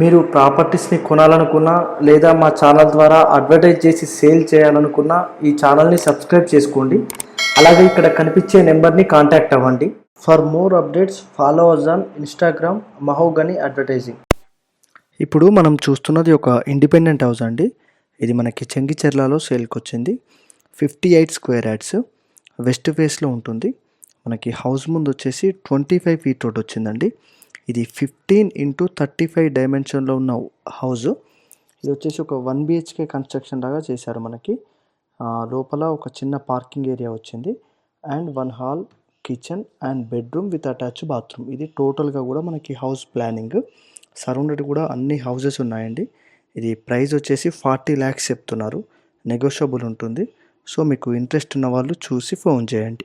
మీరు ప్రాపర్టీస్ని కొనాలనుకున్నా లేదా మా ఛానల్ ద్వారా అడ్వర్టైజ్ చేసి సేల్ చేయాలనుకున్నా ఈ ఛానల్ని సబ్స్క్రైబ్ చేసుకోండి. అలాగే ఇక్కడ కనిపించే నెంబర్ని కాంటాక్ట్ అవ్వండి. For more updates follow us on Instagram Mahogany advertising ఇప్పుడు మనం చూస్తున్నది ఒక ఇండిపెండెంట్ హౌస్ అండి. ఇది మనకి చెంగిచెర్లలో సేల్కి వచ్చింది. Fifty eight square yards west ఫేస్లో ఉంటుంది. మనకి హౌస్ ముందు వచ్చేసి ట్వంటీ ఫైవ్ ఫీట్ రోడ్ వచ్చిందండి. ఇది ఫిఫ్టీన్ ఇంటూ థర్టీ ఫైవ్ డైమెన్షన్లో ఉన్న హౌస్ ఇది వచ్చేసి ఒక వన్ బిహెచ్కే కన్స్ట్రక్షన్ లాగా చేశారు మనకి. లోపల ఒక చిన్న పార్కింగ్ ఏరియా వచ్చింది. And one hall kitchen and bedroom with attach bathroom. ఇది టోటల్గా కూడా మనకి హౌస్ ప్లానింగ్. సరౌండెడ్ కూడా అన్ని హౌసెస్ ఉన్నాయండి. ఇది ప్రైస్ వచ్చేసి ఫార్టీ ల్యాక్స్ చెప్తున్నారు. నెగోషియబుల్ ఉంటుంది. సో మీకు ఇంట్రెస్ట్ ఉన్న వాళ్ళు చూసి ఫోన్ చేయండి.